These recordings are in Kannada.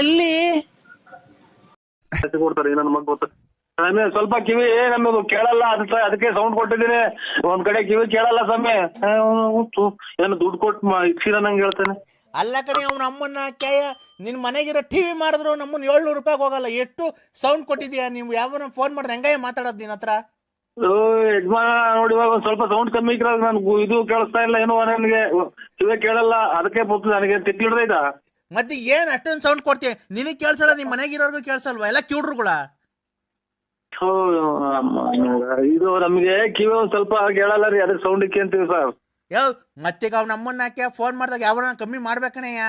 ಎಲ್ಲಿ? ಕೊಡ್ತಾರೆ ನನ್ನ ಮಗ ಗೊತ್ತ. ಸ್ವಾಮಿ ಸ್ವಲ್ಪ ಕಿವಿ ನಮ್ಮದು ಕೇಳಲ್ಲ ಅದಕ್ಕೆ ಅದಕ್ಕೆ ಸೌಂಡ್ ಕೊಟ್ಟಿದ್ದೀನಿ. ಒಂದ್ ಕಡೆ ಕಿವಿ ಕೇಳಲ್ಲ ಸ್ವಾಮಿ. ತು, ಏನು ದುಡ್ಡು ಕೊಟ್ಟು ಇಕ್ಸಿರ ನಂಗೆ ಹೇಳ್ತಾನೆ. ಅಲ್ಲ ಕಡೆ ಅವ್ನ ಅಮ್ಮನ್ನ ಕ್ಯಾಯ ನಿನ್ ಮನೆಗಿರೋ ಟಿವಿ ಮಾಡಿದ್ರು ನಮ್ಮನ್ನ ಏಳ್ನೂರು ರೂಪಾಯಿಗೆ ಹೋಗಲ್ಲ. ಎಷ್ಟು ಸೌಂಡ್ ಕೊಟ್ಟಿದ್ಯಾ ನೀವು? ಯಾವನ ಫೋನ್ ಮಾಡಿದ್ರೆ ಹೆಂಗಾಯ ಮಾತಾಡೋದು ನಿನ್ನ ಹತ್ರ? ಓ, ಯಜಮಾನ ನೋಡಿ ಇವಾಗ ಒಂದ್ ಸ್ವಲ್ಪ ಸೌಂಡ್ ಕಮ್ಮಿ ಇಕ್ರ ನನ್ಗೆ ಇದು ಕೇಳಿಸ್ತಾ ಇಲ್ಲ ಏನೋ ನನಗೆ ಕಿವಿ ಕೇಳಲ್ಲ ಅದಕ್ಕೆ ಬಂತು ನನಗೆ ತಿಳಿದ್ರೆ ಇದ ಮತ್ತೆ ಏನ್ ಅಷ್ಟೊಂದು ಸೌಂಡ್ ಕೊಡ್ತೀಯ? ನಿನಗೆ ಕೇಳ್ಸಲ್ಲ ನಿಮ್ ಮನೆಗಿರೋರ್ಗು ಕೇಳಿಸಲ್ವಾ? ಎಲ್ಲ ಕಿವುಡ್ರುಗಳ? ಇದು ನಮಗೆ ಕಿವಿ ಒಂದ್ ಸ್ವಲ್ಪ ಕೇಳಲ್ಲ ರೀ ಅದ್ರ ಸೌಂಡ್ ಅಂತೀವಿ ಸರ್ ಯಾವ ಮತ್ತೀಗ ಅವ್ ನಮ್ಮನ್ನ ಹಾಕಿ ಫೋನ್ ಮಾಡಿದಾಗ ಯಾವರನ್ನ ಕಮ್ಮಿ ಮಾಡ್ಬೇಕಣಯ್ಯ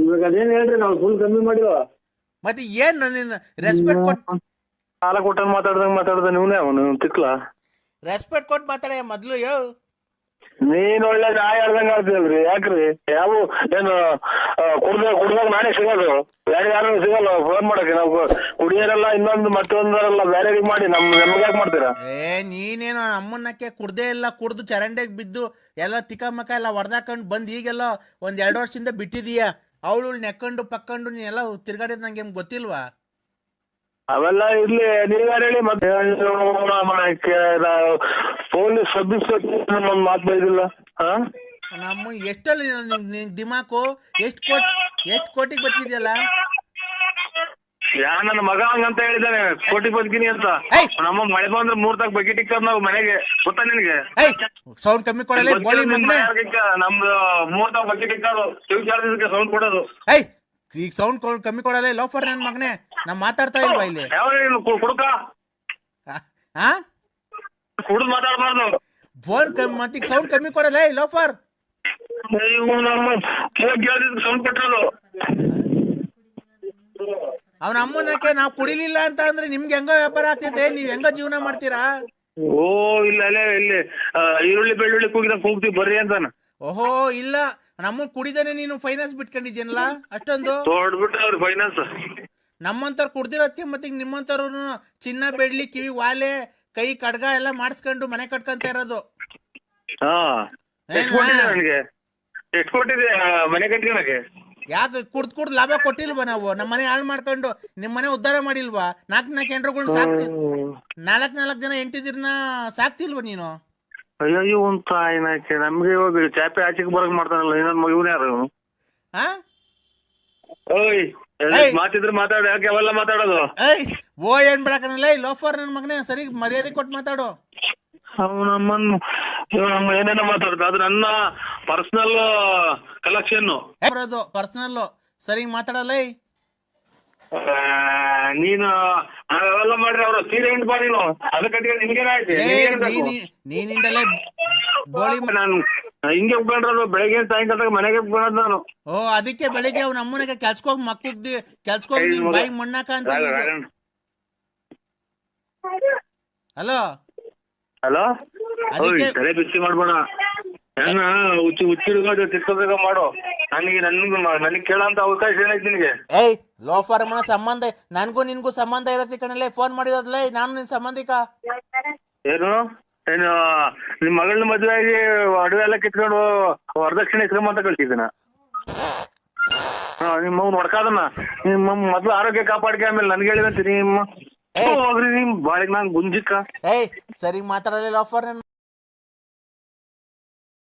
ಇವಾಗ ಅದೇನ್ ಹೇಳ್ರಿ ನಾವು ಫುಲ್ ಕಮ್ಮಿ ಮಾಡಿವ ಮತ್ತೆ ಏನ್ ನಿನ್ನ ರೆಸ್ಪೆಕ್ಟ್ ಕೊಟ್ಟು ಸಾಲ ಕೊಟ್ಟ ಮಾತಾಡ್ದಂಗ ಮಾತಾಡ್ದ ನೀವ್ನೇ ಅವನು ತಿಕ್ಲ ರೆಸ್ಪೆಕ್ಟ್ ಕೊಟ್ಟು ಮಾತಾಡ ಮೊದ್ಲು ಯೋ. ನೀನ್ ಒಳ್ಳೆ ನಾಯಿ ಹೇಳ್ದಂಗ ಆಡ್ತೀಯಲ್ರಿ ಯಾಕ್ರಿ? ಯಾವ ಏನು ಕುಡ್ದ, ಕುಡ್ದಾಗ ನಾನೇ ಸಿಗೋದು. ಬೇರೆ ಯಾರು ಸಿಗಲ್ಲ ಫೋನ್ ಮಾಡಕ್ಕೆ. ನಾವು ಕುಡಿಯೋರೆಲ್ಲ ಇನ್ನೊಂದು, ಮತ್ತೊಂದರೆಲ್ಲ ಬೇರೆ ಮಾಡಿ, ನಮ್ ನಮ್ಗ್ಯಾಕ್ ಯಾಕೆ ಮಾಡ್ತೀರಾ? ಏ, ನೀನೇನು ಅಮ್ಮನಕ್ಕೆ ಕುಡ್ದೇ ಇಲ್ಲ, ಕುಡ್ದು ಚರಂಡೆಗೆ ಬಿದ್ದು ಎಲ್ಲ ತಿಕ್ಕಮಕ್ಕ ಎಲ್ಲ ಹೊಡೆದಾಕೊಂಡು ಬಂದು ಈಗೆಲ್ಲ ಒಂದ್ ಎರಡು ವರ್ಷದಿಂದ ಬಿಟ್ಟಿದೀಯ. ಅವಳು ನೆಕ್ಕೊಂಡು ಪಕ್ಕೊಂಡು ನೀನೆಲ್ಲ ತಿರ್ಗಾಡಿದ್ ನಂಗೆ ಗೊತ್ತಿಲ್ವಾ? ಅವೆಲ್ಲ ಇರ್ಲಿ ನೀವ್ಯಾರು ಹೇಳಿ ಮತ್ತೆ ಪೊಲೀಸ್ ಸಬ್ ಇನ್ಸ್ಪೆಕ್ಟರ್ ಮಾತು ಬೈದಿಲ್ಲ ಹಾ? ನಮ್ಮ ಎಷ್ಟಲ್ಲ ನಿನ್ ದಿಮಾಕು ಎಷ್ಟು ಕೋಟಿ ಎಷ್ಟು ಕೋಟಿಗೆ ಬತ್ತಿದೆಯಲ್ಲ ಯಾ ನನ್ನ ಮಗ ಹಂಗಂತ ಹೇಳಿದಾನೆ ಕೋಟಿ ಬದುಕಿನಿ ಅಂತ. ನಮ್ಮ ಮಳೆ ಬಂದ್ರೆ ಮೂರ್ ತಾಕ್ ಬಕೆಟ್ ಇಕ್ಕದ್ ನಾವು ಮನೆಗೆ ಗೊತ್ತಾ ನಿನ್ಗೆ? ಸೌಂಡ್ ಕಮ್ಮಿ ಕೊಡಲ್ಲ ಮಗನೇ. ನಮ್ದು ಮೂರ್ ತಾಕ್ ಬಕೆಟ್ ಇಕ್ಕದು ಚಾರ್ಜ್ ಸೌಂಡ್ ಕೊಡೋದು. ಈಗ ಸೌಂಡ್ ಕಮ್ಮಿ ಕೊಡಲ್ಲ ಲೋಫರ್ ನನ್ ಮಗನೇ. ನಾ ಮಾತಾಡ್ತಾ ಇಲ್ವಾ ಇಲ್ಲಿ? ಕುಡ್ದು ಮಾತಾಡ್ಬಾರ್ದು ಫೋನ್ ಕಮ್ಮಿ ಮತ್ತೀಗ ಸೌಂಡ್ ಕಮ್ಮಿ ಕೊಡಲ್ಲ ಲೋಫರ್ ಫಾರ್ ಅವನ ಅಮ್ಮನಕ್ಕೆ ನಾವ್ ಕುಡಿಲಿಲ್ಲ ಅಂತ ಅಂದ್ರೆ ನಿಮ್ಗೆ ಹೆಂಗೋ ವ್ಯಾಪಾರ ಆಗ್ತೈತೆ ನೀವ್ ಹೆಂಗ ಜೀವನ ಮಾಡ್ತೀರಾ? ಓ ಇಲ್ಲ ಅಲ್ಲೇ ಇಲ್ಲಿ ಈರುಳ್ಳಿ ಬೆಳ್ಳುಳ್ಳಿ ಕೂಗಿದ ಕೂಗ್ತೀವಿ ಬರ್ರಿ ಅಂತಾನ. ಓಹೋ ಇಲ್ಲ. ನಮ್ಮ ಕುಡಿದೇನೆ ನೀನು ಫೈನಾನ್ಸ್ ಬಿಟ್ಕೊಂಡಿದ್ಯನಲ್ಲ ಅಷ್ಟೊಂದು? ಅವ್ರ ಫೈನಾನ್ಸ್ ನಮ್ಮಂತವ್ರು ಕುಡ್ದಿರತ್ತೆ ಮತ್ತೆ ನಿಮ್ಮಂತವ್ರು ಚಿನ್ನ ಬೆಳ್ಳಿ ಕಿವಿ ವಾಲೆ ಕೈ ಕಡ್ಗ ಎಲ್ಲ ಮಾಡಿಸ್ಕೊಂಡು ಮನೆ ಕಟ್ಕೊಂತ ಇರೋದು. ಹಾ? ಎಷ್ಟು ಕೊಟ್ಟಿದೆ ಮನೆ ಕಟ್ಕೊಳಕ್ಕೆ? ಯಾಕೆ ಕುಡ್ದ್ ಕುಡ್ದ್ ಲಾಭ ಕೊಟ್ಟಿಲ್ವಾ ನಾವು? ನಮ್ಮ ಮನೆ ಹಾಳು ಮಾಡ್ಕೊಂಡು ನಿಮ್ಮ ಮನೆ ಉದ್ಧಾರ ಮಾಡಿಲ್ವಾ? ನಾಲ್ಕು ನಾಲ್ಕು ಹೆಂಡ್ರುಗಳ್ನ ಸಾಕ್ತಿ ನಾಲ್ಕು ನಾಲ್ಕು ಜನ ಹೆಂಡತಿದಿರ್ನ ಸಾಕ್ತಿಲ್ವಾ ನೀನು? ಅಯ್ಯೋ ಒಂದ್ ತಾಯಿನಾಕೆ ನಮ್ಗೆ ಇವಾಗ ಚಾಪೆ ಆಚೆಗೆ ಬರಕ್ ಮಾಡ್ತಾನಲ್ಲ ಇನ್ನೊಂದ್ ಮಗ ಇವನ್ ಯಾರು? ಇವ್ನು? ಹಾ ಓಯ್ ಏಯ್! ಮಾತಿದ್ರೆ ಮಾತಾಡ ಯಾಕೆ ಅವೆಲ್ಲ ಮಾತಾಡೋದು? ಏಯ್ ಓ ಏನ್ ಬಿಡಕನಲ್ಲ ಈ ಲೋಫರ್ ನನ್ ಮಗನೇ ಸರಿ ಮರ್ಯಾದೆ ಕೊಟ್ಟು ಮಾತಾಡು. ಅವನಮ್ಮನ್ ಇವ್ನು ನಮ್ಮ ಏನೇನೋ ಮಾತಾಡ್ತಾ ಅದು ನನ್ನ ಪರ್ಸನಲ್ ಕಲೆಕ್ಷನ್ ಬರೋದು ಪರ್ಸನಲ್ ಸರಿ ಮಾತಾಡಲ್ಲ ಏಯ್. ನೀನು ಅವೆಲ್ಲ ಮಾಡ್ರಿ ಅವ್ರ ಸೀರೆ ಹಿಂಡ್ ಬಾ ನೀನು. ಅದ ಕಟ್ಟಿಗೆ ನಿನ್ಗೇನಾಯ್ತು? ನೀನ್ ನೀನಿಂದಲೇ ಬೋಳಿ ನಾನು ಹಿಂಗೆ ಉಪ್ಕೊಂಡ್ರದು ಬೆಳಗ್ಗೆ ಸಾಯಂಕಾಲ ಮನೆಗೆ ಉಪ್ಕೊಳ್ಳೋದು ನಾನು. ಓ ಅದಕ್ಕೆ ಬೆಳಿಗ್ಗೆ ಅವ್ನ ಅಮ್ಮನಿಗೆ ಕೆಲ್ಸಕೋಗಿ ಮಕ್ಕುಗ್ದಿ ಕೆಲ್ಸಕೋಗಿ ನಿನ್ ಬಾಯಿ ಮಣ್ಣಾಕ ಅಂತ ಹಲೋ? ಹಲೋ? ಅದಕ್ಕೆ- ತಲೆ ಬಿಸಿ ಮಾಡ್ಬೇಡ. ಏನ ಹುಚ್ಚಿ ಹುಚ್ಚಿಡ್ಕೊಂಡು ತಿರ್ಕೋಬೇಕ ಮಾಡು. ನನಗೆ ನನ್ಗೆ ನನಗೆ ಕೇಳಂತ ಅವಕಾಶ ಏನೈತಿ ನಿನಗೆ? ಏಯ್ ಲೋಫರ್ ಮನ ಸಂಬಂಧ ನನ್ಗೂ ನಿನ್ಗೂ ಸಂಬಂಧ ಇರತ್ತೆ ಕಣಲೆ ಫೋನ್ ಮಾಡಿರೋದ್ಲೇ ನಾನು ನಿನ್ ಸಂಬಂಧಿಕ. ಏನು? ಏನು ನಿಮ್ ಮಗಳನ್ನ ಮದ್ವೆ ಆಗಿ ಒಡವೆ ಎಲ್ಲ ಕಿತ್ಕೊಂಡು ವರದಕ್ಷಿಣೆ ಕ್ರಮ ಅಂತ ಕಳ್ಸಿದ್ದೀನ ಹಾ ನಿಮ್ಮ ಮಗ ಹೊಡ್ಕಾದನ್ನ ನಿಮ್ಮ ಮೊದ್ಲು ಆರೋಗ್ಯ ಕಾಪಾಡ್ಕೆ ಆಮೇಲೆ ನನ್ಗೆ ಹೇಳಿದಂತೆ ನಿಮ್ಮ. ಹೋಗ್ರಿ ನಿಮ್ ಬಾಳಿಗೆ ನಾನ್ ಗುಂಜಿಕ್ಕ. ಏಯ್ ಸರಿ ಮಾತಾಡಲ್ಲ ಆಫರ್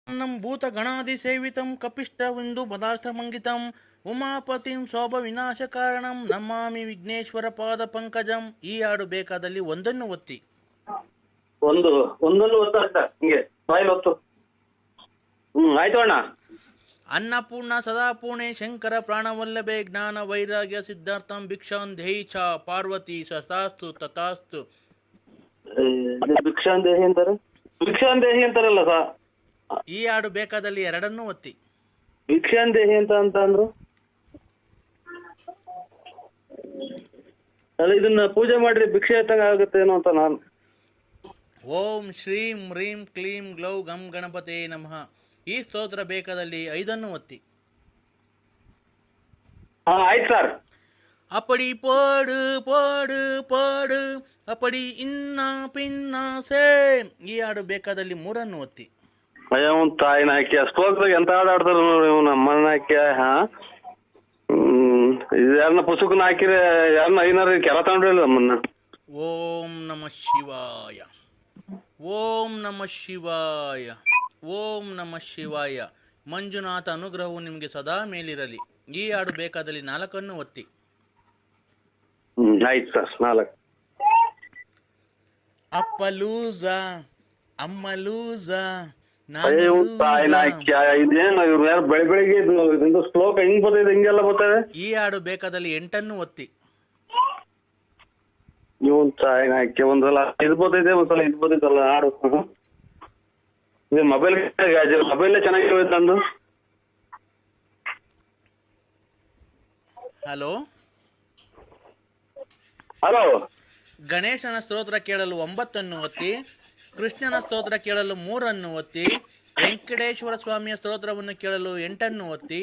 ನಮ್ ಭೂತ ಗಣಾದಿ ಸೇವಿತಂ ಕಪಿಷ್ಟ ಒಂದು ಪದಾರ್ಥ ಮಂಗಿತಂ. ಉಮಾಪತಿಂ ಶೋಭ ವಿನಾಶ ಕಾರಣಂ ನಮಾಮಿ ವಿಘ್ನೇಶ್ವರ ಪಾದ ಪಂಕಜಂ. ಈ ಹಾಡು ಬೇಕಾದಲ್ಲಿ ಒಂದನ್ನು ಒತ್ತಿ. ಒಂದು ಒಂದೊಂದು ಒತ್ತು ಹಿಂಗೆ ಹ್ಮ್ ಆಯ್ತು ಅಣ್ಣ. ಅನ್ನಪೂರ್ಣ ಸದಾಪೂರ್ಣೆ ಶಂಕರ ಪ್ರಾಣವಲ್ಲಭೆ ಜ್ಞಾನ ವೈರಾಗ್ಯ ಸಿದ್ಧಾರ್ಥಂ ಭಿಕ್ಷಾಂ ದೇಹಿ ಚ ಪಾರ್ವತಿ ಸತಾಸ್ತು ತಥಾಸ್ತು. ಭಿಕ್ಷಾಂದೇಹಿ ಅಂತಾರೆ? ಭಿಕ್ಷಾಂದೇಹಿ ಅಂತಾರಲ್ಲ ಸಾ? ಈ ಹಾಡು ಬೇಕಾದಲ್ಲಿ ಎರಡನ್ನೂ ಒತ್ತಿ. ಭಿಕ್ಷಾಂದೇಹಿ ಅಂತ ಅಂತ ಅಂದ್ರು? ಅಲ್ಲ ಇದನ್ನ ಪೂಜೆ ಮಾಡ್ರಿ ಭಿಕ್ಷೆ ಎತ್ತಂಗ ಆಗುತ್ತೇನೋ ಅಂತ ನಾನು. ಓಂ ಶ್ರೀಂ ಹ್ರೀಂ ಕ್ಲೀಂ ಗ್ಲೌ ಗಂ ಗಣಪತೇ ನಮಃ. ಈ ಸ್ತೋತ್ರ ಬೇಕಾದಲ್ಲಿ ಐದನ್ನು ಒತ್ತಿ. ಹಾ ಆಯ್ತು ಸರ್. ಪಾಡು போடு போடு போಡು அப்படி ಇನ್ನ ಪಿನ್ನ ಸೇಮ್. ಈ ಹಾಡು ಬೇಕಾದಲ್ಲಿ ಮೂರನ್ನು ಒತ್ತಿ. ಅಯ್ಯೋ ತಾಯಿನ ಹಾಕಿ ಸ್ತೋತ್ರ ಎಂತ ಹಾಡು ಆಡ್ತಾರ ನೋಡಿ ಇವ್ನ ಹಾ? ಯಾರನ್ನ ಪುಸ್ತಕನ ಹಾಕಿರ ಯಾರನ್ನ ಐನಾರ ಕೆರ ನಮ್ಮನ್ನ. ಓಂ ನಮ ಶಿವಾಯ. ಓಂ ನಮ ಶಿವಾಯ. ಓಂ ನಮ ಶಿವಾಯ. ಮಂಜುನಾಥ ಅನುಗ್ರಹವು ನಿಮಗೆ ಸದಾ ಮೇಲಿರಲಿ. ಈ ಹಾಡು ಬೇಕಾದಲ್ಲಿ ನಾಲ್ಕನ್ನು ಒತ್ತಿ. ಆಯ್ತು ಸರ್ ನಾಲ್ಕು. ಅಪ್ಪ ಲೂಸ ಅಮ್ಮ ಲೂಸ ಅಯ್ಯೋ ತಾಯಿ ನಾಯ್ಕ ಇದೇನು ಇವ್ರು ಯಾರು ಬೆಳಿ ಬೆಳಿಗ್ಗೆ ಇದು ಇದೊಂದು ಶ್ಲೋಕ ಹೆಂಗ್ ಬರ್ತದೆ ಹಿಂಗೆಲ್ಲ ಬರ್ತದೆ? ಈ ಹಾಡು ಬೇಕಾದಲ್ಲಿ ಎಂಟನ್ನು ಒತ್ತಿ. ಇವನ್ ತಾಯಿ ನಾಯ್ಕ ಒಂದ್ಸಲ ಇದು ಬರ್ತೈತೆ ಒಂದ್ಸಲ ಇದು ಬರ್ತೈತಲ್ಲ ಹಾಡು. ಇದು ಮೊಬೈಲ್ ಮೊಬೈಲ್ ಚೆನ್ನಾಗಿ ನಂದು ಹಲೋ? ಹಲೋ? ಗಣೇಶನ ಸ್ತೋತ್ರ ಕೇಳಲು ಒಂಬತ್ತನ್ನು ಒತ್ತಿ. ಕೃಷ್ಣನ ಸ್ತೋತ್ರ ಕೇಳಲು ಮೂರನ್ನು ಒತ್ತಿ ವೆಂಕಟೇಶ್ವರ ಸ್ವಾಮಿಯ ಸ್ತೋತ್ರವನ್ನು ಕೇಳಲು ಎಂಟನ್ನು ಒತ್ತಿ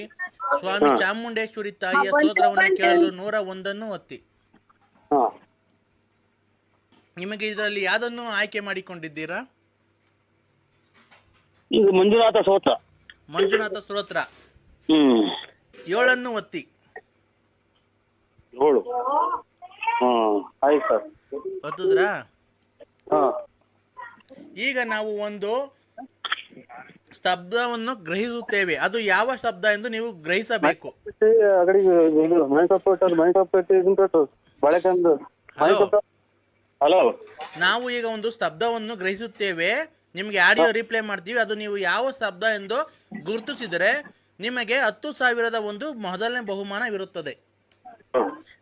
ಸ್ವಾಮಿ ಚಾಮುಂಡೇಶ್ವರಿ ತಾಯಿಯ ಸ್ತೋತ್ರವನ್ನು ಕೇಳಲು ನೂರ ಒಂದನ್ನು ಒತ್ತಿ. ನಿಮಗೆ ಇದರಲ್ಲಿ ಯಾವುದನ್ನು ಆಯ್ಕೆ ಮಾಡಿಕೊಂಡಿದ್ದೀರಾ? ಇದು ಮಂಜುನಾಥ ಸ್ತೋತ್ರ. ಮಂಜುನಾಥ ಸ್ತೋತ್ರ. ಏಳನ್ನು ಒತ್ತಿ. ಏಳು. ಹ್ಮ್ ಆಯ್ತು ಸರ್ ಒತ್ತಿದ್ರಾ ಹಾ ಈಗ ನಾವು ಒಂದು ಶಬ್ದವನ್ನು ಗ್ರಹಿಸುತ್ತೇವೆ. ಅದು ಯಾವ ಶಬ್ದ ಎಂದು ನೀವು ಗ್ರಹಿಸಬೇಕು. ಹಲೋ ನಾವು ಈಗ ಒಂದು ಶಬ್ದವನ್ನು ಗ್ರಹಿಸುತ್ತೇವೆ. ನಿಮಗೆ ಆಡಿಯೋ ರಿಪ್ಲೈ ಮಾಡ್ತೀವಿ. ಅದು ನೀವು ಯಾವ ಶಬ್ದ ಎಂದು ಗುರುತಿಸಿದರೆ ನಿಮಗೆ ಹತ್ತು ಸಾವಿರದ ಒಂದು ಮೊದಲನೇ ಬಹುಮಾನವಿರುತ್ತದೆ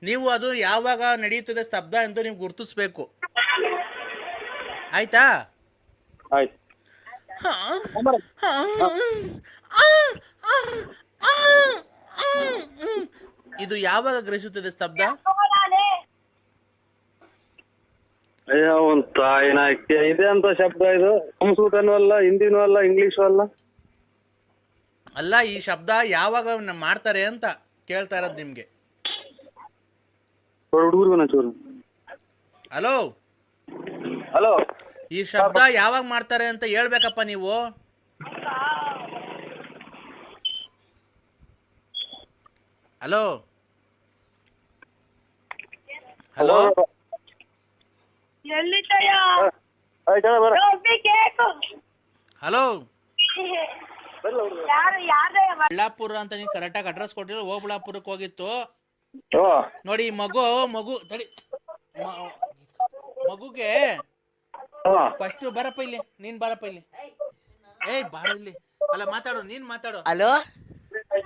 ನೀವು ಅದು ಯಾವಾಗ ನಡೆಯುತ್ತದೆ ಸ್ತಬ್ಧ ಎಂದು ನೀವು ಗುರುತಿಸಬೇಕು. ಆಯ್ತಾ? ಆಯ್ತು. ಇದು ಯಾವಾಗ ಗ್ರಹಿಸುತ್ತದೆ ಶಬ್ದ ಅಯ್ಯೋ ಒಂದ್ ತಾಯಿ ನಾಯ್ಕೆ. ಇದೆ ಅಂತ ಶಬ್ದ ಇದು? ಸಂಸ್ಕೃತನೂ ಅಲ್ಲ ಹಿಂದಿನೂ ಅಲ್ಲ ಇಂಗ್ಲಿಷು ಅಲ್ಲ? ಅಲ್ಲ ಈ ಶಬ್ದ ಯಾವಾಗ ಮಾಡ್ತಾರೆ ಅಂತ ಕೇಳ್ತಾ ಇರೋದು ನಿಮ್ಗೆ. ಹುಡುಗರು ಚೂರು. ಹಲೋ ಹಲೋ ಈ ಶಬ್ದ ಯಾವಾಗ ಮಾಡ್ತಾರೆ ಅಂತ ಹೇಳ್ಬೇಕಪ್ಪ ನೀವು? ಹಲೋ? ಹಲೋ? ಹಲೋ? ಬಳ್ಳಾಪುರ ಅಂತ ನೀವು ಕರೆಕ್ಟಾಗಿ ಅಡ್ರೆಸ್ ಕೊಟ್ಟಿರೋ ಓಬಳಾಪುರಕ್ಕೆ ಹೋಗಿತ್ತು. ನೋಡಿ ಮಗು ಮಗು ತಡಿ. ಮಗುಗೆ ಫಸ್ಟ್ ಬರಪ್ಪ ಇಲ್ಲಿ ನೀನ್ ಬರಪ್ಪ ಇಲ್ಲಿ. ಏಯ್ ಬಾರ ಇಲ್ಲಿ. ಅಲ್ಲ ಮಾತಾಡು ನೀನ್ ಮಾತಾಡು. ಹಲೋ?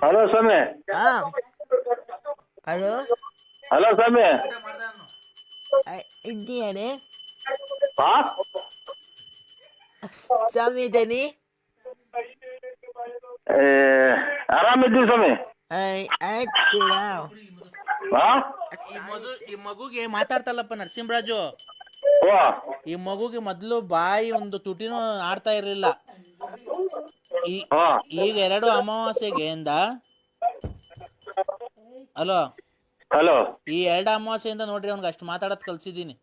ಹಲೋ ಸ್ವಾಮಿ. ಹಾ. ಹಲೋ? ಹಲೋ ಸ್ವಾಮಿ. ಇದ್ದೀಯಾನೆ ಸ್ವಾಮಿ ಇದ್ದಾನೆ ಆರಾಮಿದ್ದೀವಿ ಸ್ವಾಮಿ? ಈ ಮಗು ಈ ಮಗುಗೆ ಮಾತಾಡ್ತಲ್ಲಪ್ಪ ನರಸಿಂಹರಾಜು. ಈ ಮಗುಗೆ ಮೊದ್ಲು ಬಾಯಿ ಒಂದು ತುಟಿನೂ ಆಡ್ತಾ ಇರಲಿಲ್ಲ. ಈ ಈಗ ಎರಡು ಅಮಾವಾಸ್ಯೆಗೆ ಎಂದ ಹಲೋ. ಹಲೋ. ಈ ಎರಡು ಅಮಾವಾಸ್ಯೆಯಿಂದ ನೋಡ್ರಿ ಅವ್ನಿಗೆ ಅಷ್ಟು ಮಾತಾಡೋದ್ ಕಲ್ಸಿದೀನಿ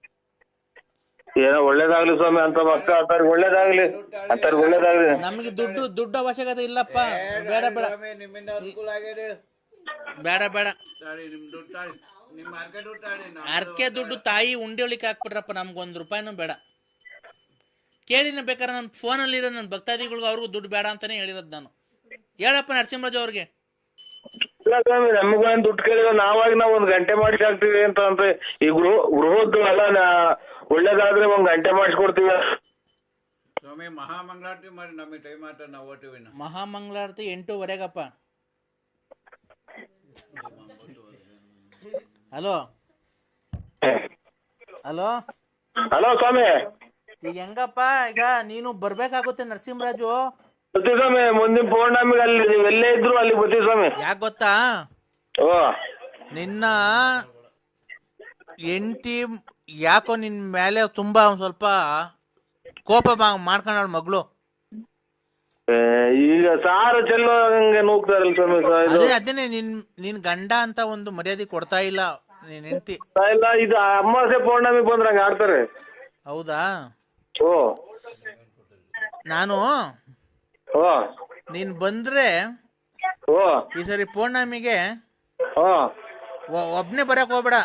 ಏನೋ ಒಳ್ಳೇದಾಗ್ಲಿ ಸ್ವಾಮಿ ಅಂತ ಮಕ್ಕಳು ಅಂತಾರ್ಗ್ ಒಳ್ಳೇದಾಗ್ಲಿ. ಅಂತಾರ್ಗ್ ಒಳ್ಳೇದಾಗ್ಲಿ. ನಮಗೆ ದುಡ್ಡು ದುಡ್ಡು ಅವಶ್ಯಕತೆ ಇಲ್ಲಪ್ಪ. ಬೇಡ ಬೇಡ. ಬೇಡ ಬೇಡ. ಅರ್ಕೆ ದುಡ್ಡು ತಾಯಿ ಉಂಡಿ ಒಳಿಕೆ ಹಾಕ್ಬಿಟ್ರಪ್ಪ ನಮ್ಗೆ ಒಂದು ರೂಪಾಯಿನೂ ಬೇಡ. ಕೇಳಿನ ಬೇಕಾದ್ರೆ ನನ್ನ ಫೋನಲ್ಲಿರೋ ನನ್ನ ಭಕ್ತಾದಿಗಳಿಗೂ ಅವ್ರಿಗೂ ದುಡ್ಡು ಬೇಡ ಅಂತಾನೆ ಹೇಳಿರೋದು ನಾನು. ಹೇಳಪ್ಪ ನರಸಿಂಹರಾಜ ಅವ್ರಿಗೆ. ಇಲ್ಲ ಸ್ವಾಮಿ ನಮಗೂ ದುಡ್ಡು ಕೇಳಿದ್ರೆ ನಾವಾಗಿ ನಾವು ಒಂದು ಗಂಟೆ ಮಾಡಿಸಾಕ್ತೀವಿ ಅಂತ ಅಂತ ಅಂದ್ರೆ ಈ ಗೃಹ ಗೃಹದ್ದು ಎಲ್ಲ ನಾ- ಒಳ್ಳೇದಾದ್ರೆ ಒಂದ್ ಗಂಟೆ ಮಾಡಿಸ್ಕೊಡ್ತೀವಿ. ಸ್ವಾಮಿ ಮಹಾಮಂಗಳಾರತಿ ಮಾಡಿ ನಮಗೆ ಟೈಮ್ ಆಟ ನಾವು ಓಟಿವಿನ ಮಹಾಮಂಗಳಾರತಿ ಎಂಟೂವರೆಗಪ್ಪ. ಹಲೋ. ಹಲೋ. ಹಲೋ ಸ್ವಾಮಿ. ಈಗ ಹೆಂಗಪ್ಪ? ಈಗ ನೀನು ಬರ್ಬೇಕಾಗುತ್ತೆ ನರಸಿಂಹರಾಜು. ಬರ್ತೀವಿ ಸ್ವಾಮಿ ಮುಂದಿನ ಪೌರ್ಣಮಿಗೆ ಅಲ್ಲಿ ನೀವು ಎಲ್ಲೇ ಇದ್ರು ಅಲ್ಲಿ ಬರ್ತೀವಿ ಸ್ವಾಮಿ. ಯಾಕೆ ಗೊತ್ತಾ? ಓ. ನಿನ್ನ ಹೆಂಡತಿ ಯಾಕೋ ನಿನ್ ಮೇಲೆ ತುಂಬಾ ಒಂದ್ ಸ್ವಲ್ಪ ಕೋಪ ಮಾಡ್ಕೊಂಡಾಳ ಮಗಳು. ಈಗ ಸಾರು ಚೆಲ್ಲೋ ಹಂಗೆ ನೂಗ್ತಾರಲ್ಲ ಸ್ವಾಮಿ ಸ- ಇದು ಅದೇ ಅದೇನೆ ನಿನ್ ನಿನ್ ಗಂಡ ಅಂತ ಒಂದು ಮರ್ಯಾದೆ ಕೊಡ್ತಾ ಇಲ್ಲ ನೀನ್ ಹೆಂಡತಿ. ಇಲ್ಲ ಇದು ಅಮಾವಾಸ್ಯ ಪೌರ್ಣಮಿ ಬಂದ್ರೆ ಹಂಗ ಆಡ್ತಾರೆ. ಹೌದಾ? ಓ. ನಾನು ಓ. ನೀನ್ ಬಂದ್ರೆ ಓ. ಈ ಸರಿ ಪೌರ್ಣಮಿಗೆ ಓ. ಒಬ್ನೇ ಬರಕ್ ಹೋಗ್ಬೇಡ.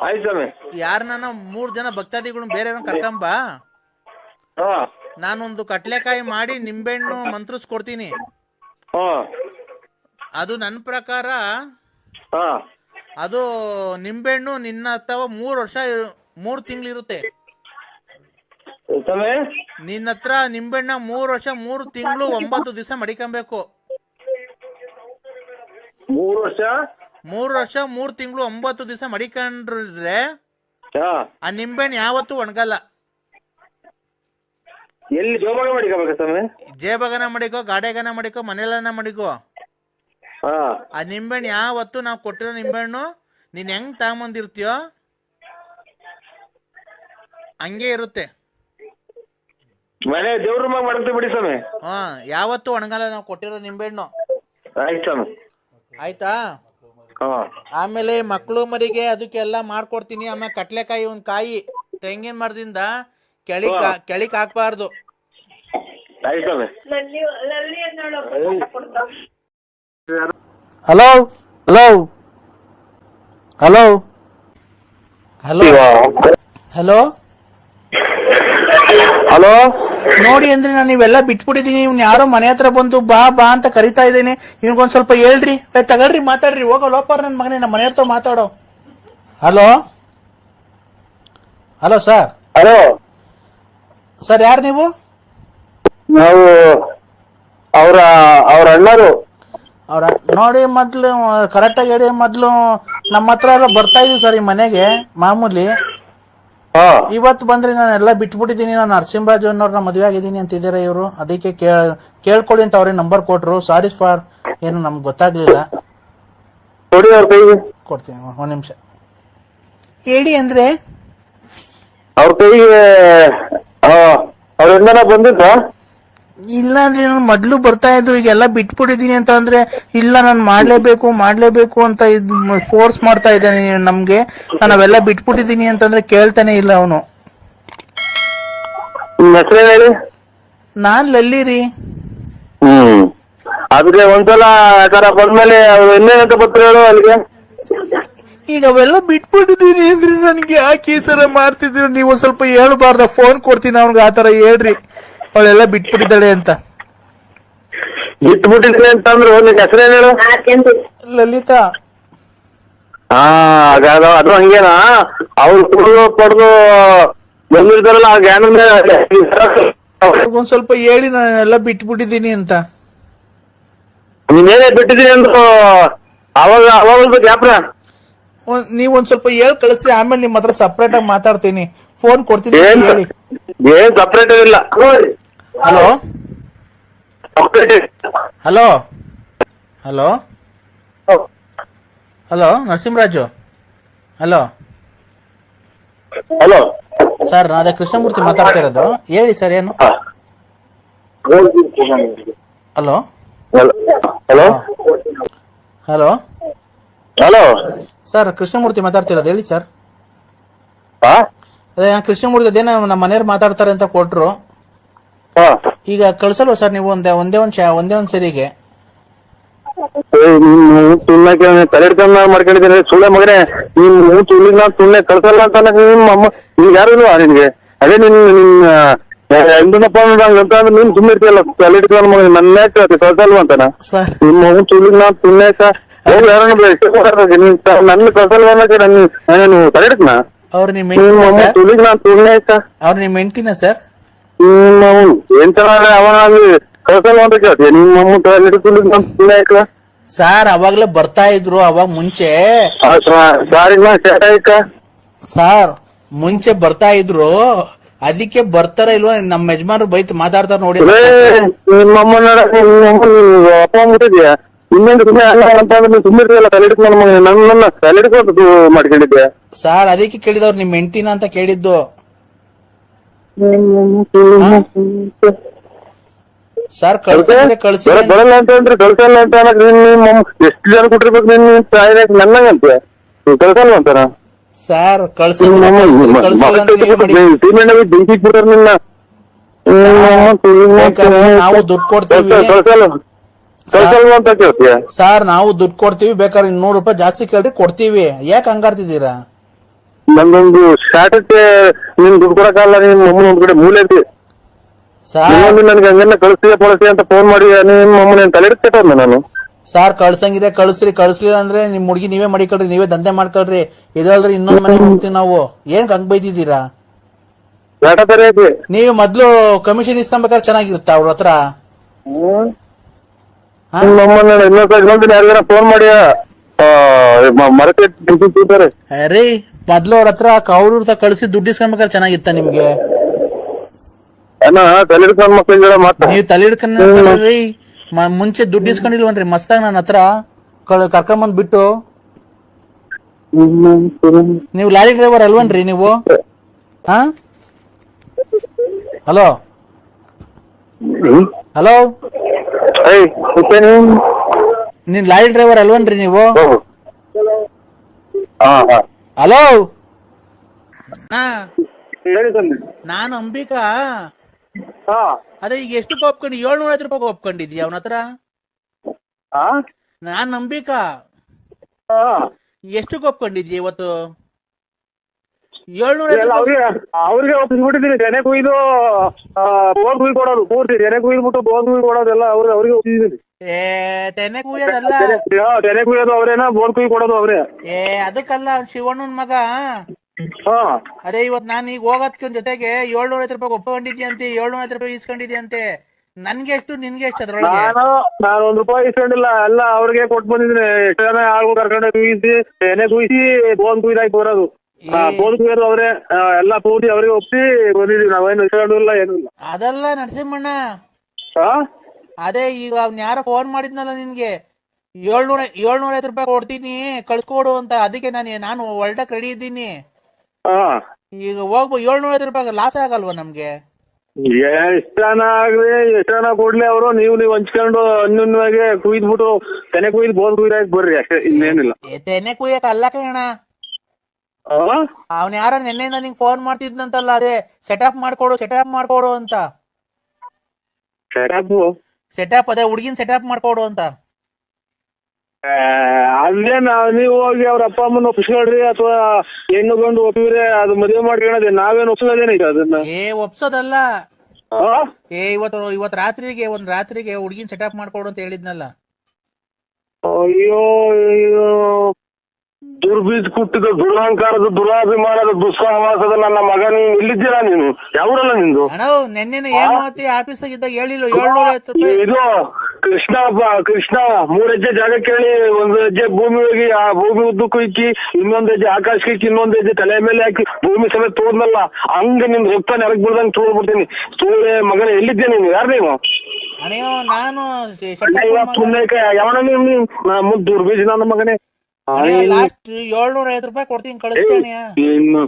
ಆಯ್ತು ಸ್ವಾಮಿ. ಯಾರನ್ನ ಮೂರ್ ಜನ ಭಕ್ತಾದಿಗಳು ಬೇರೆ ಕರ್ಕೊಂಬ. ಹಾ ನಾನೊಂದು ಕಟ್ಲೆಕಾಯಿ ಮಾಡಿ ನಿಂಬೆಹಣ್ಣು ಮಂತ್ರಿಸ್ಕೊಡ್ತೀನಿ. ಅದು ನನ್ನ ಪ್ರಕಾರ ಅದು ನಿಂಬೆಹಣ್ಣು ನಿನ್ನ ಅಥವಾ ಮೂರ್ ವರ್ಷ ಮೂರ್ ತಿಂಗಳಿರುತ್ತೆ. ನಿನ್ನ ಹತ್ರ ನಿಂಬೆಹಣ್ಣ ಮೂರ್ ವರ್ಷ ಮೂರು ತಿಂಗಳು ಒಂಬತ್ತು ದಿವಸ ಮಡಿಕೊಬೇಕು. ಮೂರ್ ವರ್ಷ? ಮೂರ್ ವರ್ಷ ಮೂರು ತಿಂಗಳು ಒಂಬತ್ತು ದಿವಸ ಮಡಿಕೊಂಡ್ರೆ ಆ ನಿಂಬೆಹಣ್ಣು ಯಾವತ್ತೂ ಒಣಗಲ್ಲ. ಎಲ್ಲಿ ಜೋಬಾಗ ಮಾಡಿಕೋಬೇಕಾ ಸ್ವಾಮಿ? ಜೇಬಗನ ಮಡಿಕೋ ಗಾಡೆಗನ ಮಡಿಕೋ ಮನೆಯಲ್ಲನ ಮಡಿಕೋ. ಹಾ. ಆ ನಿಂಬೆಹಣ್ಣು ಯಾವತ್ತು ನಾವು ಕೊಟ್ಟಿರೋ ನಿಂಬೆಹಣ್ಣು ನೀನ್ ಹೆಂಗ್ ತಗೊಂಬಂದಿರ್ತೀಯೋ ಹಂಗೆ ಇರುತ್ತೆ. ಮನೆ ದೇವ್ರ ಮ್ಯಾಗ ಮಾಡ್ತೀವಿ ಬಿಡಿ ಸ್ವಾಮಿ. ಹಾ ಯಾವತ್ತು ಒಣಗಲ್ಲ ನಾವು ಕೊಟ್ಟಿರೋ ನಿಂಬೆಹಣ್ಣು. ಆಯ್ತು ಸ್ವಾಮಿ. ಆಯ್ತಾ? ಹಾ. ಆಮೇಲೆ ಮಕ್ಕಳು ಮರಿಗೆ ಅದಕ್ಕೆಲ್ಲ ಮಾಡ್ಕೊಡ್ತೀನಿ. ಆಮೇಲೆ ಕಟ್ಲೆಕಾಯಿ ಒಂದು ಕಾಯಿ ತೆಂಗಿನ ಮರದಿಂದ ಕೆಳಿಕ್ ಕೆಳಿಕ್ ಹಾಕ್ಬಾರ್ದು. Hello hello hello hello hello hello ನೋಡಿ ಅಂದ್ರೆ ನಾನು ಇವೆಲ್ಲ ಬಿಟ್ಬಿಟ್ಟಿದೀನಿ. ಇವ್ನ ಯಾರೋ ಮನೆ ಹತ್ರ ಬಂದು ಬಾ ಬಾ ಅಂತ ಕರಿತಾ ಇದ್ದೀನಿ. ಇವ್ನಿಗೊಂದ್ ಸ್ವಲ್ಪ ಹೇಳ್ರಿ. ತಗೊಳ್ರಿ ಮಾತಾಡ್ರಿ. ಹೋಗೋ ಲೋಪಾರ್ ನನ್ನ ಮಗನೇ ನಮ್ಮ ಮನೆ ಹತ್ರ ಮಾತಾಡೋ. Hello hello sir hello sir ಯಾರು ನೀವು? ನಾವು ಅವರ ಅವ್ರ ಅಣ್ಣರು. ಅವ್ರ ನೋಡಿ ಮೊದ್ಲು ಕರೆಕ್ಟಾಗಿ ಹೇಳಿ ಮೊದ್ಲು ನಮ್ಮ ಹತ್ರ ಎಲ್ಲ ಬರ್ತಾ ಇದೀವಿ ಸರ್ ಈ ಮನೆಗೆ ಮಾಮೂಲಿ. ಹಾ. ಇವತ್ತು ಬಂದ್ರೆ ನಾನು ಎಲ್ಲ ಬಿಟ್ಬಿಟ್ಟಿದ್ದೀನಿ ನಾನು ನರಸಿಂಹರಾಜು ಅನ್ನೋರ್ನ ಮದುವೆ ಆಗಿದ್ದೀನಿ ಅಂತಿದ್ದಾರೆ ಇವರು. ಅದಕ್ಕೆ ಕೇಳ ಕೇಳ್ಕೊಳ್ಳಿ ಅಂತ ಅವ್ರಿಗೆ ನಂಬರ್ ಕೊಟ್ರು. ಸಾರಿ ಫಾರ್ ಏನು ನಮ್ಗೆ ಗೊತ್ತಾಗ್ಲಿಲ್ಲ. ಕೊಡಿ ಅವ್ರ ಕೈಗೆ. ಕೊಡ್ತೀನಿ ಒಂದು ನಿಮಿಷ. ಹೇಳಿ ಅಂದ್ರೆ? ಅವ್ರ ಕೈಗೆ ಅವ್ರ ಬಂದಿದ್ದ ಇಲ್ಲ ಅಂದ್ರೆ ನಾನು ಮೊದ್ಲು ಬರ್ತಾ ಇದ್ದು ಈಗೆಲ್ಲ ಬಿಟ್ಬಿಟ್ಟಿದೀನಿ ಅಂತ ಅಂದ್ರೆ ಇಲ್ಲ ನಾನು ಮಾಡ್ಲೇಬೇಕು ಮಾಡ್ಲೇಬೇಕು ಅಂತ ಇದು ಫೋರ್ಸ್ ಮಾಡ್ತಾ ಇದ್ದಾನೆ ನಮ್ಗೆ. ನಾನು ಅವೆಲ್ಲ ಬಿಟ್ಬಿಟ್ಟಿದ್ದೀನಿ ಅಂತಂದ್ರೆ ಕೇಳ್ತಾನೆ ಇಲ್ಲ ಅವನು. ಹೇಳಿ? ನಾನ್ ಲಲ್ಲಿರಿ ಹ್ಮ್. ಅದಕ್ಕೆ ಒಂದ್ಸಲ ಯಾಕಾರ ಬಂದ್ಮೇಲೆ ಅವ್ರು ಇನ್ನೇನಂತ ಬರ್ತಾರೆ ಹೇಳು ಅಲ್ಲಿಗೆ? ಈಗ ಅವೆಲ್ಲ ಬಿಟ್ಬಿಟ್ಟಿದೀನಿ ಅಂದ್ರೆ ನನ್ಗೆ ಯಾಕೆ ಈ ತರ ಮಾಡ್ತಿದ್ರು ನೀವು ಸ್ವಲ್ಪ ಹೇಳ್ಬಾರ್ದ ಫೋನ್ ಕೊಡ್ತೀನಿ ಅವ್ನಿಗೆ ಆ ತರ ಹೇಳ್ರಿ. ಅವಳೆಲ್ಲ ಬಿಟ್ಬಿಟ್ಟಿದ್ದಾಳೆ ಅಂತ. ಬಿಟ್ಬಿಟ್ಟಿದ್ದೀನಿ ಅಂತಂದ್ರು ನಿನ್ ಹೆಸರೇನ್ ಹೇಳು? ಲಲಿತಾ. ಹಾ ಅದ ಅದು ಹಂಗೇನಾ? ಅವ್ರು ಕುಡಿದು ಪಡೆದು ಬಂದಿರ್ತಾರಲ್ಲ ಆ ಜ್ಞಾನ ಒಂದ್ ಸ್ವಲ್ಪ ಹೇಳಿ ನಾನೆಲ್ಲ ಎಲ್ಲ ಬಿಟ್ಬಿಟ್ಟಿದ್ದೀನಿ ಅಂತ. ನೀನೇನೇ ಬಿಟ್ಟಿದ್ದೀನಿ ಅಂದ್ರು ಅವಾಗ ಅವಾಗ ಜ್ಞಾಪನ ಒಂದ್- ನೀವ್ ಒಂದ್ ಸ್ವಲ್ಪ ಹೇಳ್ ಕಳಿಸ್ರಿ. ಆಮೇಲೆ ನಿಮ್ ಹತ್ರ ಸಪ್ರೇಟ್ ಆಗಿ ಮಾತಾಡ್ತೀನಿ. ಫೋನ್ ಕೊಡ್ತೀನಿ ಏನ್ ಹೇಳಿ. ಏನ್ ಸಪ್ರೇಟ್ ಇಲ್ಲ hello hello hello? Hello Narasimharaju? Hello hello sir ನಾನು ಅದೇ ಕೃಷ್ಣಮೂರ್ತಿ ಮಾತಾಡ್ತಾ ಇರೋದು. ಹೇಳಿ ಸರ್ ಏನು? Hello hello hello hello sir Krishnamurthy ಮಾತಾಡ್ತಿರೋದು ಹೇಳಿ ಸರ್ ಅದೇ ನಾನು ಕೃಷ್ಣಮೂರ್ತಿ ಅದೇನೋ ನಮ್ಮ ಮನೆಯವ್ರು ಮಾತಾಡ್ತಾರೆ ಅಂತ ಕೊಟ್ರು. ಹಾ. ಈಗ ಕಳ್ಸಲ್ವಾ ಸರ್ ನೀವು ಒಂದೇ ಒಂದೇ ಒಂದ್ ಶಾ ಒಂದೇ ಒಂದ್ ಸರಿಗೆ? ಸುಮ್ಮನೆ ತಲೆ ಹಿಡ್ಕೊಂಡ್ ಮಾಡ್ಕೊಂಡಿದ್ದೀನಿ. ಸುಳ್ಳೆ ಮಗನೇ ನಿನ್ ಮೂತ್ ಉಳ್ಳಿಗ್ ನಾನ್ ಸುಮ್ನೆ ಕಳ್ಸಲ್ಲ ಅಂತ ನಿಮ್ಮ ನಿಮ್ ಅಮ್ಮ ನಿನ್ಗೆ ಯಾರು ಇಲ್ವಾ ನಿನ್ಗೆ ಅದೇ ನಿನ್ ನಿನ್ನ ಎಂದನಪ್ಪ ಅಂತ ಅಂದ್ರೆ ನೀನ್ ಸುಮ್ಮನೆ ಇರ್ತೀಯಲ್ಲ ತಲೆ ಹಿಡ್ಕೊಂಡ್ ಮಗ ನನ್ನ ಕಳ್ಸಲ್ವ ಅಂತಾನ ಸರ್. ನಿಮ್ಮ ಮೂತ್ ಉಳ್ಳಿಗ್ ನಾನ್ ಸುಮ್ನೆ ಹೋಗಿ ಯಾರನ್ನ ನೀನ್ ತ- ನನ್ನ ಕಳ್ಸಲ್ವ ಅನ್ನಕ್ಕೆ ನನ್ ನಾನು ಹಿಡ್ಕನ? ಅವ್ರು ನಿಮ್ ನಿಮ್ಮ ಹೆಂಡ್ತಿನ ಸರ್? ಅವ್ರು ನಿಮ್ ಹೆಂಡ್ತಿನ ಸರ್? ನಿಮ್ಮ ಏನ್ ಚೆನ್ನಾಗ ಅವನಾಗಿ ಕಳ್ಸಲ್ವ ಅಂತ ಕೇಳ್ತೀಯ ನಿಮ್ಮ ಅಮ್ಮ ತಲೆ ಹಿಡ್ಕೊಂಡು ನಾನ್ ಸುಮ್ನೆ ಯಾಕ ಸರ್ ಅವಾಗ್ಲೇ ಬರ್ತಾ ಇದ್ರು ಅವಾಗ ಮುಂಚೆ. ಸಾರಿ ನಾ ಸರ್ ಮುಂಚೆ ಬರ್ತಾ ಇದ್ರು. ಅದಕ್ಕೆ ಬರ್ತಾರ ಇಲ್ವಾ? ನಮ್ಮ ಯಜಮಾನ್ರು ಬೈತ್ ಮಾತಾಡ್ತಾರ ನೋಡಿ ಅಪ್ಪ ಇನ್ನೊಂದು ಸುಮ್ಮನೆ ಅಲ್ಲ ಅಂತ ಅಂದ್ರೆ ನೀನು ಸುಮ್ಮನೆ ಇರ್ತೀಯಲ್ಲ ತಲೆ ಹಿಡ್ಕೊಂಡು ನಮ್ಮ ನನ್ನ ನನ್ನ ತಲೆ ಹಿಡ್ಕೊಂಡು ಮಾಡ್ಕೊಂಡಿದ್ದೆ. ಸರ್ ಅದಕ್ಕೆ ಕೇಳಿದವ್ರು ನಿಮ್ ಹೆಂಡತಿನ ಅಂತ ಕೇಳಿದ್ದು. ಸರ್ ಕಳ್ಸಿದ್ರೆ ಕಳ್ಸಿ ಬರ- ಬರಲ್ಲ ಅಂತ ಅಂದ್ರೆ ಕಳ್ಸಲ್ಲ ಅಂತ ಅನ್ನಕ್ ನೀನ್ ನಿಮ್ಮ ಎಷ್ಟು ಜನ ಕೊಟ್ಟಿರ್ಬೇಕು ನೀನ್ ನಿನ್ ತಾಯಿನೇ ನನ್ನಂಗಂತ ಕಳ್ಸಲ್ಲ ಅಂತಾರ? ಸರ್ ಕಳ್ಸಿದ್ರೆ ಕಳ್ಸಿ, ಕಳ್ಸಿಲ್ಲ ಅಂದ್ರೆ ಏನ್ ಮಾಡಿ ಟೀಮೆಂಟ್ ಬೆಂಕಿ ಬಿಡ್ತಾರ ನಿನ್ನ. ಬೇಕಾದ್ರೆ ನಾವು ದುಡ್ಡು ಕೊಡ್ತೀವಿ. ಕಳ್ಸಲ್ಲ ಕಳ್ಸಲ್ವಾ ಅಂತ ಕೇಳ್ತೀಯ ಸರ್ ನಾವು ದುಡ್ಡು ಕೊಡ್ತೀವಿ ಬೇಕಾದ್ರೆ ಇನ್ನೂರು ರೂಪಾಯಿ ಜಾಸ್ತಿ ಕೇಳ್ರಿ ಕೊಡ್ತೀವಿ. ಯಾಕೆ ಹಂಗಾಡ್ತಿದ್ದೀರಾ ನಂದೊಂದು ಸ್ಟಾಟಕ್ಕೆ ನಿಮ್ ದುಡ್ಡು ಕೊಡಕ್ಕಾಗಲ್ಲ ನಿಮ್ ಮಮ್ಮನ ಒಂದ್ ಕಡೆ ಮೂಲೆ ಐತಿ ಸರ್ ಇನ್ನೊಂದು ನನ್ಗೆ ಹಂಗನ್ನ ಕಳಿಸ್ತೀಯ ಅಂತ ಫೋನ್ ಮಾಡಿ ನಿಮ್ಮ ಮಮ್ಮನ ತಲೆ ಕೆಟ್ಟೋದ್ನ ನಾನು? ಸಾರ್ ಕಳ್ಸಂಗಿದ್ರೆ ಕಳ್ಸ್ರಿ ಕಳ್ಸ್ಲಿಲ್ಲ ಅಂದ್ರೆ ನಿಮ್ ಹುಡುಗಿ ನೀವೇ ಮಾಡಿಕೊಳ್ರಿ ನೀವೇ ದಂಧೆ ಮಾಡ್ಕೊಳ್ರಿ. ಇದಲ್ದ್ರೆ ಇನ್ನೊಂದ್ ಮನೆಗೆ ಹೋಗ್ತೀವಿ ನಾವು. ಏನ್ ಹಂಗ್ ಬೈದಿದ್ದೀರಾ? ಐತಿ ನೀವು ಮೊದ್ಲು ಕಮಿಷನ್ ಇಸ್ಕೊಂಬೇಕಾದ್ರೆ ಚೆನ್ನಾಗಿರುತ್ತ ಅವ್ರ ಹತ್ರ? ಹಾ? ಇನ್ನೊಂದಿನ ಯಾರಿಗಾರ ಫೋನ್ ಮಾಡಿ ಮರಕ್ಕೆ ತಿಂತಾರೆ ಅರೇ ಮೊದ್ಲು ಅವ್ರ ಹತ್ರ ಅವ್ರ ತ ಕಳ್ಸಿ ದುಡ್ಡು ಇಸ್ಕೊಂಬೇಕಾದ್ರೆ ಚೆನ್ನಾಗಿತ್ತ ನಿಮ್ಗೆ? ನೀವ್ ತಲೆ ಹಿಡ್ಕೊಂಡ್ರಿ ಮುಂಚೆ ದುಡ್ಡು ಇಸ್ಕೊಂಡಿಲ್ವನ್ರಿ ಮಸ್ತಾಗ ನನ್ನ ಹತ್ರ ಕರ್ಕೊಂಬಂದ್ ಬಿಟ್ಟು. ನೀವು ಲಾರಿ ಡ್ರೈವರ್ ಅಲ್ವನ್ರಿ ನೀವು? ಹಾ? ಹಲೋ? ಹಲೋ? ಏಯ್ ಹುಸೇನ್ ನೀನ್ ಲಾರಿ ಡ್ರೈವರ್ ಅಲ್ವನ್ರಿ ನೀವು? ಹಾ ಹಾ. ಹಲೋ? ಹೇಳಿ ತಂದೆ. ನಾನು ಅಂಬಿಕಾ. ಹಾ. ಅದೇ ಈಗ ಎಷ್ಟು ಒಪ್ಕೊಂಡು ಏಳ್ನೂರ ಐವತ್ತು ರೂಪಾಯಿ ಒಪ್ಕೊಂಡಿದ್ಯಾ ಅವನ ಹತ್ರ? ಹಾ? ನಾನ್ ಅಂಬಿಕಾ. ಹಾ. ಎಷ್ಟು ಒಪ್ಕೊಂಡಿದ್ಯಾ ಇವತ್ತು? ಅವ್ರಿಗೆ ಅವ್ರಿಗೆ ಒಪ್ಪಿಸ್ಬಿಟ್ಟಿದ್ದೀನಿ ತೆನೆ ಕುಯ್ದು ಬೋರ್ ಕುಯ್ದು ಕೊಡೋದು. ಪೂರ್ತಿ ತೆನೆ ಕುಯ್ದ್ಬಿಟ್ಟು ಬೋರ್ ಕುಯ್ದು ಕೊಡೋದೆಲ್ಲ ಅವ್ರಿಗೆ ಅವ್ರಿಗೆ ಒಪ್ಪಿಸಿದ್ದೀನಿ ಏ ತೆನೆ ಕುಯ್ಯೋದಲ್ಲ. ತೆನೆ ಕುಯ್ಯೋದು ಅವ್ರೇನ? ಬೋರ್ ಕುಯ್ ಕೊಡೋದು ಅವ್ರೇ. ಏ ಅದಕ್ಕಲ್ಲ ಶಿವಣ್ಣನ್ ಮಗ. ಹಾ. ಅದೇ ಇವತ್ ನಾನು ಈಗ ಹೋಗೋದ್ಕ ಜೊತೆಗೆ ಏಳ್ನೂರ ಐವತ್ತು ರೂಪಾಯಿ ಒಪ್ಕೊಂಡಿದ್ಯಂತೆ ಏಳ್ನೂರ ಐವತ್ತು ರೂಪಾಯಿ ಇಸ್ಕೊಂಡಿದ್ಯಂತೆ ನನ್ಗೆ ಎಷ್ಟು ನಿನ್ಗೆ ಎಷ್ಟು ಅದ್ರೊಳಗೆ? ನಾನು ನಾನು ಒಂದ್ ರೂಪಾಯಿ ಇಸ್ಕೊಂಡಿಲ್ಲ ಎಲ್ಲ ಅವ್ರಿಗೆ ಕೊಟ್ಟು ಬಂದಿದ್ದೀನಿ. ಎಷ್ಟು ಜನ ಆಳ್ಗಳು ಕರ್ಕೊಂಡು ಕುಯ್ಸಿ ಎನೆ ಕುಯ್ಸಿ ಬೋನ್ ಕುಯ್ದಾಕಿ ಬರೋದು. ಕುಯ್ಯೋದು ಅವ್ರೆ ಎಲ್ಲಾ ಪೂರ್ತಿ ಅವ್ರಿಗೆ ಒಪ್ಪಿ ಬಂದಿದೀವಿ ನಾವೇನು ಇಟ್ಕೊಂಡಿಲ್ಲ ಏನೂ ಇಲ್ಲ. ಅದಲ್ಲ ನರಸಿಂಹಣ್ಣ. ಹಾ? ಅದೇ ಈಗ ಅವ್ನ್ ಯಾರೋ ಫೋನ್ ಮಾಡಿದ್ನಲ್ಲ ನಿನ್ಗೆ. ಏಳ್ನೂರ ಏಳ್ನೂರ ಐವತ್ತು ರೂಪಾಯಿ ಕೊಡ್ತೀನಿ ಕಳ್ಸ್ಕೊಡು ಅಂತ. ಅದಕ್ಕೆ ನಾನು ನಾನು ಒಳ್ಳೆ ರೆಡಿ ಇದ್ದೀನಿ. ಹಾ. ಈಗ ಹೋಗ್ಬೋ ಏಳ್ನೂರ ಐವತ್ತು ರೂಪಾಯಿ ಲಾಸ್ ಆಗಲ್ವಾ ನಮ್ಗೆ? ಎಷ್ಟನ ಆಗ್ಲಿ ಎಷ್ಟನ ಕೊಡ್ಲಿ ಅವರು. ನೀವು ನೀವು ಹಂಚ್ಕೊಂಡು ಅನ್ಯೂನ್ಯವಾಗಿ ಕುಯ್ದ್ಬಿಟ್ಟು ತೆನೆ ಕುಯ್ದು ಬೋದ್ ಕುಯ್ದಾಕ್ ಬರ್ರಿ ಅಷ್ಟೇ ಇನ್ನೇನಿಲ್ಲ. ತೆನೆ ಕುಯ್ಯಕ್ ಅಲ್ಲ ಕಣ? ಅವ್ನ್ ಯಾರ ನಿನ್ನೆಯಿಂದ ನಿಂಗ್ ಫೋನ್ ಮಾಡ್ತಿದ್ನಂತಲ್ಲ ಅದೇ ಸೆಟಪ್ ಮಾಡ್ಕೊಡು ಸೆಟಪ್ ಮಾಡ್ಕೊಡು ಅಂತ. ಸೆಟಪ್ ಸೆಟಪ್ ಅದೇ ಹುಡ್ಗಿನ್ ಸೆಟಪ್ ಮಾಡ್ಕೊಡು ಅಂತ. ಅಲ್ಲೇ ನಾವ್ ನೀವು ಹೋಗಿ ಅವ್ರ ಅಪ್ಪ ಅಮ್ಮನ ಒಪ್ಪಿಸ್ಕೊಳ್ರಿ ಅಥವಾ ಹೆಣ್ಣು ಗಂಡು ಒಪ್ಪಿದ್ರೆ ಅದು ಮದುವೆ ಮಾಡ್ಕೊಳ್ಳೋದೇ ನಾವೇನು ಒಪ್ಸೋದೇನೈತೆ ಅದನ್ನ. ಏ ಒಪ್ಸೋದಲ್ಲ? ಏ ಇವತ್ತು ಇವತ್ ರಾತ್ರಿಗೆ ಒಂದ್ ರಾತ್ರಿಗೆ ಹುಡ್ಗಿನ್ ಸೆಟಪ್ ಮಾಡ್ಕೊಡು ಅಂತ ಹೇಳಿದ್ನಲ್ಲ. ಅಯ್ಯೋ ಅಯ್ಯೋ. ದುರ್ಬೀಜ್ ಕುಟ್ಟಿದ ದುರಹಂಕಾರದ ದುರಾಭಿಮಾನದ ದುಸ್ಸಹವಾಸದ ನನ್ನ ಮಗ ನೀನು ಇಲ್ಲಿದ್ದೀರಾ ನೀನು? ಯಾವ್ರಲ್ಲ ನಿಂದು? ಇದ್ದಾಗ ಹೇಳಿಲ್ಲ ಏಳ್ನೂರ ಐವತ್ತು ಇದು ಕೃಷ್ಣಪ್ಪ ಕೃಷ್ಣ ಮೂರ್ ಹೆಜ್ಜೆ ಜಾಗ ಕೇಳಿ ಒಂದ್ ಹೆಜ್ಜೆ ಭೂಮಿ ಹೋಗಿ ಆ ಭೂಮಿ ಉದ್ದಕ್ಕೂ ಇಕ್ಕಿ ಇನ್ನೊಂದ್ ಹೆಜ್ಜೆ ಆಕಾಶಕ್ಕೆ ಇಕ್ಕಿ ಇನ್ನೊಂದ್ ಹೆಜ್ಜೆ ತಲೆ ಮೇಲೆ ಹಾಕಿ ಭೂಮಿ ಸಮೇತ ತೋದ್ನಲ್ಲ ಹಂಗ ನಿನ್ ರಕ್ತ ನೆಲಕ್ ಬಿಡ್ದಂಗ್ ತೋಳ್ಬಿಡ್ತೀನಿ ತೋಳೆ ಮಗನ ಎಲ್ಲಿದ್ದೆ ನೀನು? ಯಾರು ನೀವು ನಾನು ಸುಮ್ಮನೆ ಮುಂದ್ ದುರ್ಬೀಜ ನನ್ನ ಮಗನೇ. ಲಾಸ್ಟ್ ಏಳ್ನೂರ ಐವತ್ತು ರೂಪಾಯಿ ಕೊಡ್ತೀನಿ ಕಳಿಸ್ತೀನಿ. ಇನ್ನು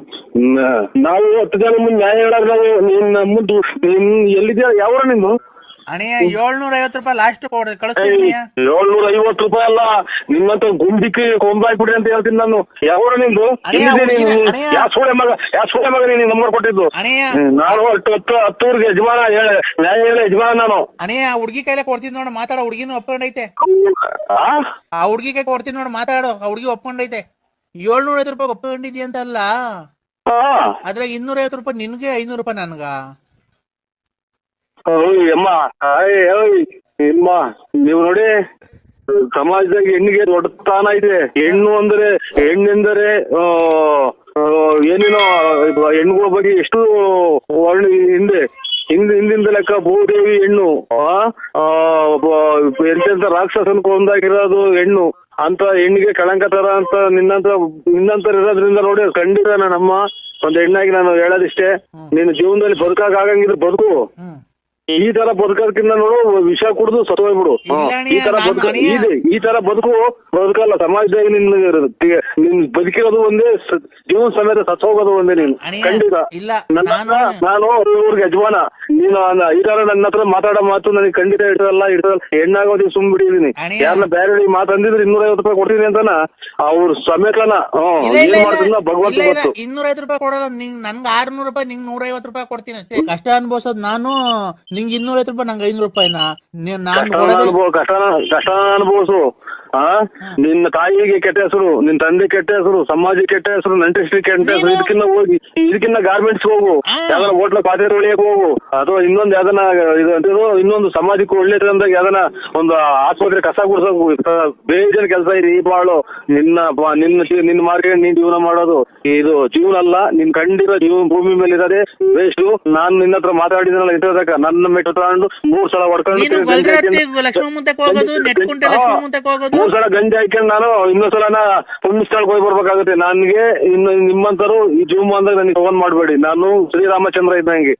ನಾವು ಹತ್ತು ಜನ ಮುಂದೆ ನ್ಯಾಯ ಹೇಳಾಗ ನಾವು ನಿನ್ನ ಮುಂದೆ ನೀನ್ ಎಲ್ಲಿದ್ಯಾ? ಯಾವ ನಿಂದು? ಅಣ್ಣ ಏಳ್ನೂರ ಐವತ್ತು ರೂಪಾಯಿ ಲಾಸ್ಟ್ ಕೊಡ್ರಿ ಕಳಿಸ್ತೀನಿ ಏಳ್ನೂರ ಐವತ್ತು ರೂಪಾಯಿ ಅಲ್ಲ ನಿಮ್ಮಂತ ಗುಂಡಿಕ್ಕೆ ಕೊಂಬಾಯ್ಬಿಡ್ರಿ ಅಂತ ಹೇಳ್ತೀನಿ ನಾನು. ಯಾವ ನಿಂದು. ಯಾವ ಸೂಳೆ ಮಗ ಯಾವ ಸೂಳೆ ಮಗ ನೀನು ನಂಬರ್ ಕೊಟ್ಟಿದ್ದು? ನಾನು ಹತ್ತು ಹತ್ತು ಹತ್ತೂರ್ಗೆ ಯಜಮಾನ ನ್ಯಾಯ ಹೇಳ ಯಜಮಾನ ನಾನು. ಅಣ್ಣಯ್ಯ ಆ ಹುಡ್ಗಿ ಕೈಲೇ ಕೊಡ್ತೀನಿ ನೋಡ ಮಾತಾಡೋ ಹುಡ್ಗಿನೂ ಒಪ್ಕೊಂಡೈತೆ. ಆ? ಆ ಹುಡ್ಗಿ ಕೈ ಕೊಡ್ತೀನಿ ನೋಡಿ ಮಾತಾಡೋ ಆ ಹುಡ್ಗಿ ಒಪ್ಕೊಂಡೈತೆ. ಏಳ್ನೂರ ಐವತ್ತು ರೂಪಾಯಿ ಒಪ್ಕೊಂಡಿದ್ಯ ಅಂತ ಅಲ್ಲ. ಅದ್ರಾಗ ಇನ್ನೂರ ಐವತ್ತು ರೂಪಾಯಿ ನಿನ್ಗೆ ಐನೂರು ರೂಪಾಯಿ ನನ್ಗ. ಓಯ್ ಅಮ್ಮ. ಹಾಯ್ ಓಯ್ ಅಮ್ಮ ನೀವು ನೋಡಿ ಸಮಾಜದಾಗ ಹೆಣ್ಣಿಗೆ ದೊಡ್ಡ ಸ್ಥಾನ ಇದೆ. ಹೆಣ್ಣು ಅಂದ್ರೆ ಹೆಣ್ಣೆಂದರೆ ಏನೇನೋ ಹೆಣ್ಣುಗಳ ಬಗ್ಗೆ ಎಷ್ಟು ವರ್ಣ ಹಿಂದೆ ಹಿಂದ್ ಹಿಂದಿಂದ ಲೆಕ್ಕ ಭೂದೇವಿ ಹೆಣ್ಣು ಎಂತೆಂತ ರಾಕ್ಷಸನ್ ಕೊಂದಾಗಿರೋದು ಹೆಣ್ಣು. ಅಂತ ಹೆಣ್ಣಿಗೆ ಕಳಂಕ ತರ ಅಂತ ನಿನ್ನಂತ ನಿನ್ನಂತರ ಇರೋದ್ರಿಂದ ನೋಡಿ ಖಂಡಿತ ನಾನಮ್ಮ ಒಂದ್ ಹೆಣ್ಣಾಗಿ ನಾನು ಹೇಳೋದಿಷ್ಟೇ. ನಿನ್ನ ಜೀವನದಲ್ಲಿ ಬದುಕಾಗಂಗಿದ್ರೆ ಬದುಕು. ಈ ತರ ಬದುಕೋದಕ್ಕಿಂತ ನೋಡು ವಿಷ ಕುಡಿದು ಸತ್ತೋಗ್ಬಿಡು. ಈ ತರ ನಾನ್ ಬದುಕು ಇದೆ ಈ ತರ ಬದುಕು ಬದುಕಲ್ಲ ಸಮಾಜದಾಗ ನಿನ್ನ ನಿನ್ ಬದುಕಿರೋದು ಒಂದೇ ಜೀವನ ಸಮೇತ ಸತ್ತೋಗೋದು ಒಂದೇ ನೀನು. ಖಂಡಿತ. ನಾನು- ಇವ್ರಿಗೆ ನಾನು ಯಜಮಾನ. ನೀನು ಈ ತರ ನನ್ನ ಹತ್ರ ಮಾತಾಡೋ ಮಾತು ನನಗೆ ಖಂಡಿತ ಇಟ್ಟದಲ್ಲ ಇಟ್ಟದಲ್ಲ ಹೆಣ್ಣಾಗೋದಿ ಸುಮ್ ಬಿಟ್ಟಿದೀನಿ. ಯಾರನ್ನ ಬೇರೆ ಮಾತಂದಿದ್ರೆ ಇನ್ನೂರ ಐವತ್ತು ರೂಪಾಯಿ ಕೊಡ್ತೀನಿ ಅಂತಾನ ಅವ್ರ ಸಮೇತನ ಏನ್ ಇಲ್ಲ ಭಗವಂತ ಗೊತ್ತು. ಇನ್ನೂರ ಐವತ್ತು ರೂಪಾಯಿ ಕೊಡಲ್ಲ ನಿಂಗ್ ನನ್ಗೆ ಆರ್ನೂರು ರೂಪಾಯಿ ನಿಂಗ್ ನೂರ ಐವತ್ತು ರೂಪಾಯಿ ಕೊಡ್ತೀನಿ ಅಷ್ಟೇ. ಕಷ್ಟ ಅನ್ಭವಿಸೋದು ನಾನು ನಿಂಗೆ ಇನ್ನೂರ ಐವತ್ತು ರೂಪಾಯಿ ನಂಗೆ ಐನೂರು ರೂಪಾಯಿನ ನೀನ್ ನಾನು ಕಷ್ಟ ಅನುಭವಿಸು. ಆ? ನಿನ್ನ ತಾಯಿಗೆ ಕೆಟ್ಟ ಹೆಸರು ನಿನ್ನ ತಂದೆ ಕೆಟ್ಟ ಹೆಸರು ಸಮಾಜ ಕೆಟ್ಟ ಹೆಸರು ನಂಟಿಸ್ಟಿಗೆ ಕೆಟ್ಟ ಹೆಸರು ನೀನು- ಇದಕ್ಕಿನ್ನ ಹೋಗಿ ಇದಕ್ಕಿನ್ನ ಗಾರ್ಮೆಂಟ್ಸ್ ಹೋಗು. ಯಾವ್ದಾರ ಹೋಟ್ಲ ಪಾತ್ರೆ ತೊಳಿಯಕ್ ಹೋಗು. ಅಥವಾ ಇನ್ನೊಂದ್ ಯಾವ್ದನ ಇದು ಅಂತಿದ್ರು ಇನ್ನೊಂದು ಸಮಾಜಕ್ಕೆ ಒಳ್ಳೇದು ಅಂದಾಗ ಯಾವ್ದನ ಒಂದು ಆಸ್ಪತ್ರೆ ಕಸ ಕುಡ್ಸ ಬೇಜಾನ ಕೆಲಸ ಇದೆ ಈ ಬಾಳು. ನಿನ್ನ ನಿನ್ನ ನಿನ್ನ ಮಾರ್ಗ ನೀನ್ ಜೀವನ ಮಾಡೋದು. ಇದು ಜೀವನ ಅಲ್ಲ ನಿನ್ ಕಂಡಿರೋ ಜೀವನ ಭೂಮಿ ಮೇಲೆ ಇರೋದೇ ವೇಸ್ಟ್ ನಾನ್ ನಿನ್ನ ಹತ್ರ ಮಾತಾಡಿದ್ನಲ್ಲ ನನ್ನ ಮೆಟ್ಟು ತಗೊಂಡು ಮೂರ್ ಸಲ ಹೊಡ್ಕೊಂಡು ನೀನು ಲಕ್ಷ್ಮಣ ಮುಂದಕ್ಕೆ ಹೋಗೋದು ನೆಟ್ಕುಂಟೆ ಲಕ್ಷ್ಮಣ ಮುಂದಕ್ಕೆ ಹೋಗೋದು ಮೂರ್ ಸಲ ಗಂಜಿ ಹಾಕೊಂಡ್ ನಾನು ಇನ್ನೊಂದ್ ಸಲ ಪುಣ್ಯಸ್ಥಳಕ್ಕೆ ಹೋಗಿ ಬರ್ಬೇಕಾಗುತ್ತೆ. ನನ್ಗೆ ಇನ್ನು ನಿಮ್ಮಂತರು ಈ ಜೂಮ್ ಅಂದಾಗ ನನಗೆ ಫೋನ್ ಮಾಡಬೇಡಿ. ನಾನು ಶ್ರೀರಾಮಚಂದ್ರ ಇದ್ದಂಗೆ.